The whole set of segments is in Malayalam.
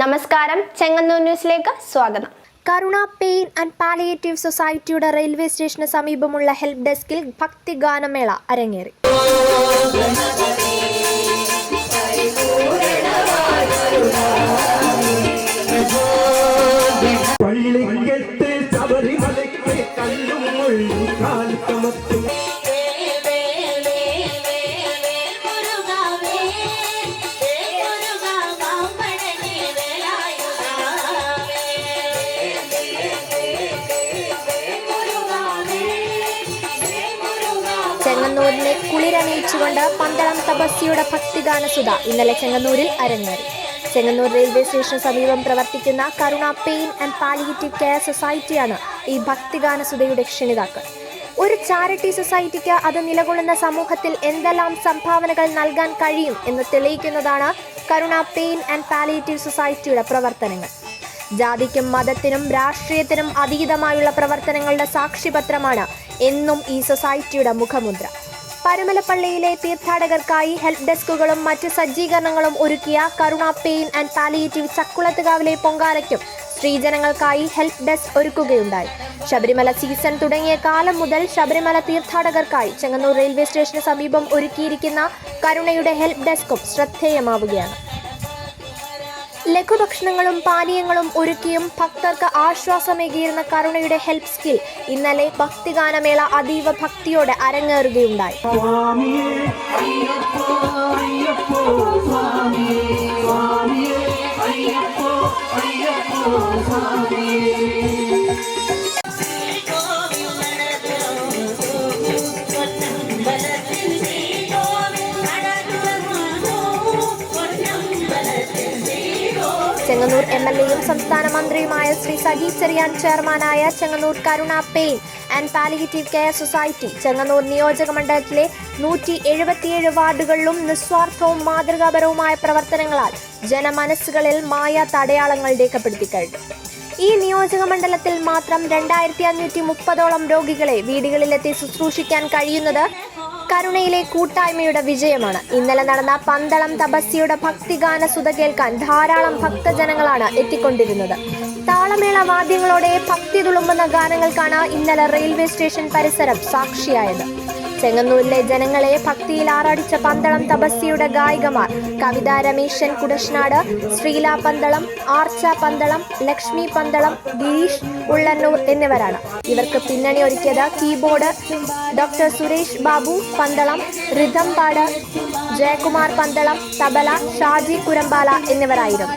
നമസ്കാരം. ചെങ്ങന്നൂർ ന്യൂസിലേക്ക് സ്വാഗതം. കരുണ പെയിൻ ആൻഡ് പാലിയേറ്റീവ് സൊസൈറ്റിയുടെ റെയിൽവേ സ്റ്റേഷന് സമീപമുള്ള ഹെൽപ്പ് ഡെസ്കിൽ ഭക്തിഗാനമേള അരങ്ങേറി. പള്ളിക്കെട്ട് ശബരിമലയ്ക്ക് കല്ലും ചെങ്ങന്നൂരിനെ കുളിരണിയിച്ചുകൊണ്ട് പന്തളം തപസ്യയുടെ ഭക്തിഗാനസുധ ഇന്നലെ ചെങ്ങന്നൂരിൽ അരങ്ങേറി. ചെങ്ങന്നൂർ റെയിൽവേ സ്റ്റേഷന് സമീപം പ്രവർത്തിക്കുന്ന Karuna pain and palliative care സൊസൈറ്റിയാണ് ഈ ഭക്തിഗാനസുധയുടെ ക്ഷണിതാക്കൾ ഒരു ചാരിറ്റി സൊസൈറ്റിക്ക് അത് നിലകൊള്ളുന്ന സമൂഹത്തിൽ എന്തെല്ലാം സംഭാവനകൾ നൽകാൻ കഴിയും എന്ന് തെളിയിക്കുന്നതാണ് കരുണ പെയിൻ ആൻഡ് പാലിയേറ്റീവ് സൊസൈറ്റിയുടെ പ്രവർത്തനങ്ങൾ. ജാതിക്കും മതത്തിനും രാഷ്ട്രീയത്തിനും അതീതമായുള്ള പ്രവർത്തനങ്ങളുടെ സാക്ഷിപത്രമാണ് എന്നും ഈ സൊസൈറ്റിയുടെ മുഖമുദ്ര. പരുമലപ്പള്ളിയിലെ തീർത്ഥാടകർക്കായി ഹെൽപ്പ് ഡെസ്കുകളും മറ്റ് സജ്ജീകരണങ്ങളും ഒരുക്കിയ കരുണ പെയിൻ ആൻഡ് പാലിയേറ്റീവ് ചക്കുളത്തുകാവിലെ പൊങ്കാലയ്ക്കും സ്ത്രീജനങ്ങൾക്കായി ഹെൽപ്പ് ഡെസ്ക് ഒരുക്കുകയുണ്ടായി. ശബരിമല സീസൺ തുടങ്ങിയ കാലം മുതൽ ശബരിമല തീർത്ഥാടകർക്കായി ചെങ്ങന്നൂർ റെയിൽവേ സ്റ്റേഷന് സമീപം ഒരുക്കിയിരിക്കുന്ന കരുണയുടെ ഹെൽപ്പ് ഡെസ്കും ശ്രദ്ധേയമാവുകയാണ്. ലഘുഭക്ഷണങ്ങളും പാനീയങ്ങളും ഒരുക്കിയും ഭക്തർക്ക് ആശ്വാസമേകിയിരുന്ന കരുണയുടെ ഹെൽപ്പ് സ്കിൽ ഇന്നലെ ഭക്തിഗാനമേള അതീവ ഭക്തിയോടെ അരങ്ങേറുകയുണ്ടായി. അയ്യപ്പോ ചെങ്ങന്നൂർ എം എൽ എയും സംസ്ഥാന മന്ത്രിയുമായ ശ്രീ സജീവ് ചെറിയാൻ ചെയർമാനായ Chengannur Karuna pain and palliative care society Chengannur നിയോജക മണ്ഡലത്തിലെ നൂറ്റി എഴുപത്തിയേഴ് വാർഡുകളിലും നിസ്വാർത്ഥവും മാതൃകാപരവുമായ പ്രവർത്തനങ്ങളാൽ ജനമനസ്സുകളിൽ മായ തടയാളങ്ങൾ രേഖപ്പെടുത്തി കഴിഞ്ഞു ഈ നിയോജക മണ്ഡലത്തിൽ മാത്രം രണ്ടായിരത്തി അഞ്ഞൂറ്റി മുപ്പതോളം രോഗികളെ വീടുകളിലെത്തി ശുശ്രൂഷിക്കാൻ കഴിയുന്നത് കരുണയിലെ കൂട്ടായ്മയുടെ വിജയമാണ്. ഇന്നലെ നടന്ന പന്തളം തപസ്യയുടെ ഭക്തിഗാന സുത കേൾക്കാൻ ധാരാളം ഭക്തജനങ്ങളാണ് എത്തിക്കൊണ്ടിരുന്നത്. താളമേള വാദ്യങ്ങളോടെ ഭക്തി തുളുമ്പുന്ന ഗാനങ്ങൾക്കാണ് ഇന്നലെ റെയിൽവേ സ്റ്റേഷൻ പരിസരം സാക്ഷിയായത്. ചെങ്ങന്നൂരിലെ ജനങ്ങളെ ഭക്തിയിൽ ആറാടിച്ച പന്തളം തപസ്യയുടെ ഗായികമാർ കവിത രമേശൻ കുടശ്നാട് ശ്രീല പന്തളം ആർച്ച പന്തളം ലക്ഷ്മി പന്തളം ഗിരീഷ് ഉള്ളന്നൂർ എന്നിവരാണ്. ഇവർക്ക് പിന്നണി ഒരുക്കിയത് keyboard doctor Suresh Babu Pandalam rhythm pad Jayakumar Pandalam tabla Shaji Kurambala എന്നിവരായിരുന്നു.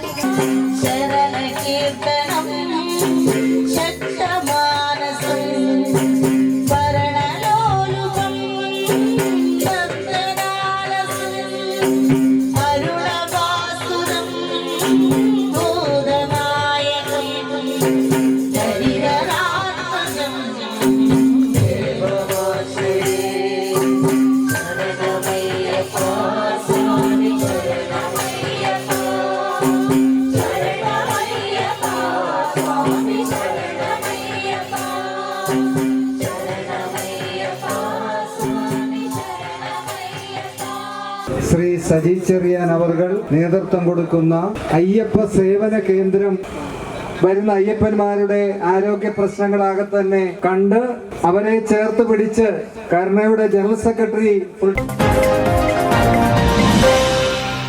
ശ്രീ സജി ചെറിയാൻ അവർകൾ നേതൃത്വം കൊടുക്കുന്ന അയ്യപ്പ സേവന കേന്ദ്രം വരുന്ന അയ്യപ്പന്മാരുടെ ആരോഗ്യ പ്രശ്നങ്ങളാകെ തന്നെ കണ്ട് അവരെ ചേർത്ത് പിടിച്ച് കരുണയുടെ ജനറൽ സെക്രട്ടറി